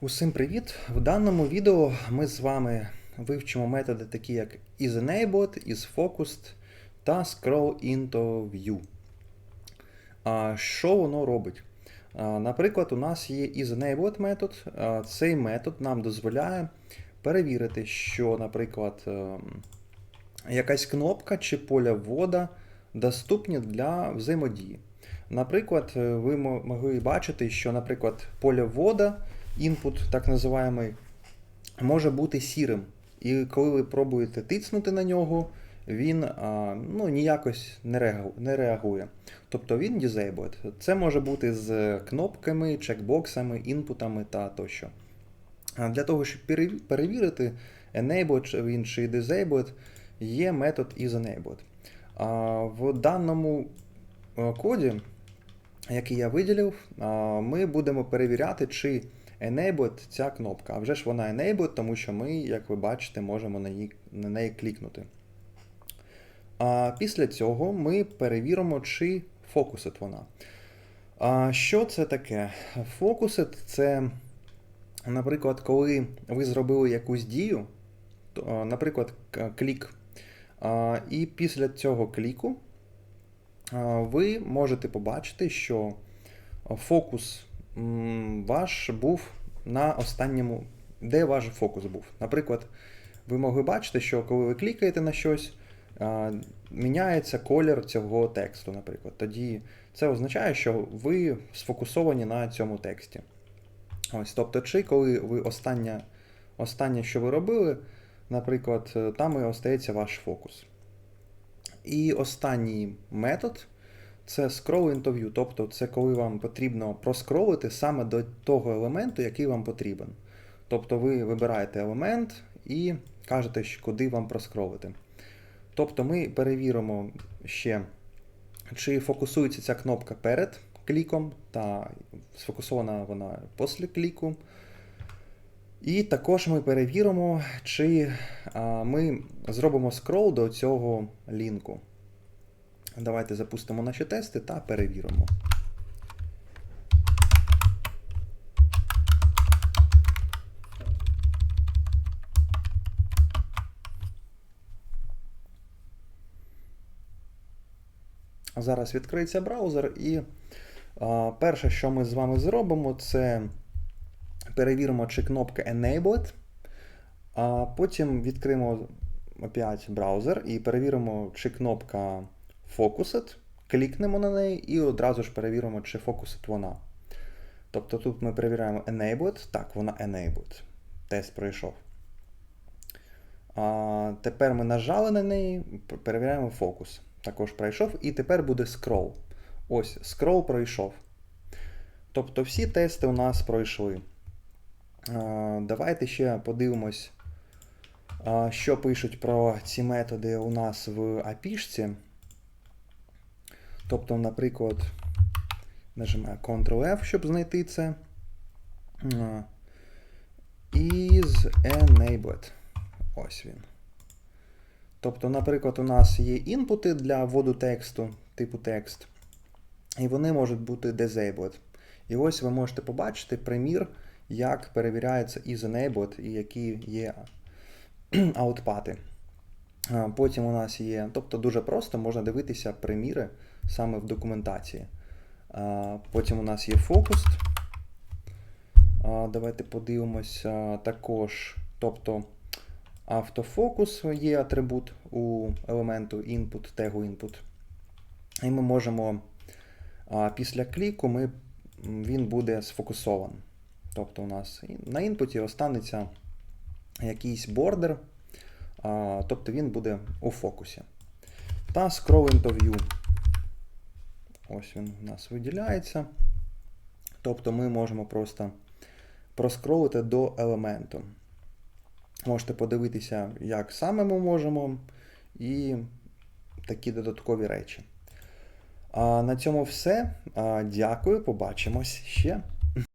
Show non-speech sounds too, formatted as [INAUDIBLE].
Усім привіт! В даному відео ми з вами вивчимо методи такі як isEnabled, isFocused та ScrollIntoView. А Що воно робить? Наприклад, у нас є isEnabled метод. Цей метод нам дозволяє перевірити, що, наприклад, ем, якась кнопка чи поля ввода доступні для взаємодії. Наприклад, е, ви могли бачити, що, наприклад, поле ввода, інпут, так називаємий, може бути сірим. І коли ви пробуєте тиснути на нього, він ну, ніякось не реагує. Тобто він disabled. Це може бути з кнопками, чекбоксами, інпутами та тощо. Для того, щоб перевірити, enabled він чи disabled, є метод isEnabled. В даному е, коді, який я виділив, ми будемо перевіряти, чи enabled ця кнопка. А вже ж вона enabled, тому що ми, як ви бачите, можемо на неї, на неї клікнути. А після цього ми перевіримо, чи фокусить вона. А що це таке? Фокусит це, наприклад, коли ви зробили якусь дію, то, наприклад, клік, а, і після цього кліку ви можете побачити, що фокус ваш був на останньому, де ваш фокус був. Наприклад, ви могли бачити, що коли ви клікаєте на щось, міняється колір цього тексту, наприклад. Тоді це означає, що ви сфокусовані на цьому тексті. Ось, тобто, чи коли ви останнє, останнє, що ви робили, наприклад, там і остається ваш фокус. І останній метод це into view, тобто це коли вам потрібно проскролити саме до того елементу, який вам потрібен. Тобто ви вибираєте елемент і кажете, куди вам проскролити. Тобто ми перевіримо ще, чи фокусується ця кнопка перед кліком, та сфокусована вона після кліку. І також ми перевіримо, чи ми зробимо скрол до цього лінку. Давайте запустимо наші тести та перевіримо. Зараз відкриється браузер, і а, перше, що ми з вами зробимо, це перевіримо, чи кнопка Enabled. А потім відкриємо опять браузер і перевіримо, чи кнопка Focused. Клікнемо на неї і одразу ж перевіримо, чи фокусить вона. Тобто тут ми перевіряємо Enabled. Так, вона Enabled. Тест пройшов. А, тепер ми нажали на неї, перевіряємо фокус. Також пройшов. І тепер буде scroll. Ось, scroll пройшов. Тобто всі тести у нас пройшли. А, Давайте ще подивимось, а, що пишуть про ці методи у нас в API-шці. Тобто, наприклад, нажимаю Ctrl-F, щоб знайти це. Is enabled. Ось він. Тобто, наприклад, у нас є інпути для вводу тексту, типу текст, і вони можуть бути disabled. І ось ви можете побачити примір, як перевіряється is enabled і які є [CLEARS THROAT] аутпати. Потім у нас є, тобто дуже просто можна дивитися приміри саме в документації. Потім у нас є. А, Давайте подивимося також. Тобто автофокус є атрибут у елементу input, тегу input. І ми можемо після кліку ми, він буде сфокусован. Тобто у нас на інпуті останеться якийсь бордер, тобто він буде у фокусі. Та scroll into view. Ось він у нас виділяється. Тобто ми можемо просто проскролити до елементу. Можете подивитися, як саме ми можемо, і такі додаткові речі. На цьому все. Дякую, побачимось ще.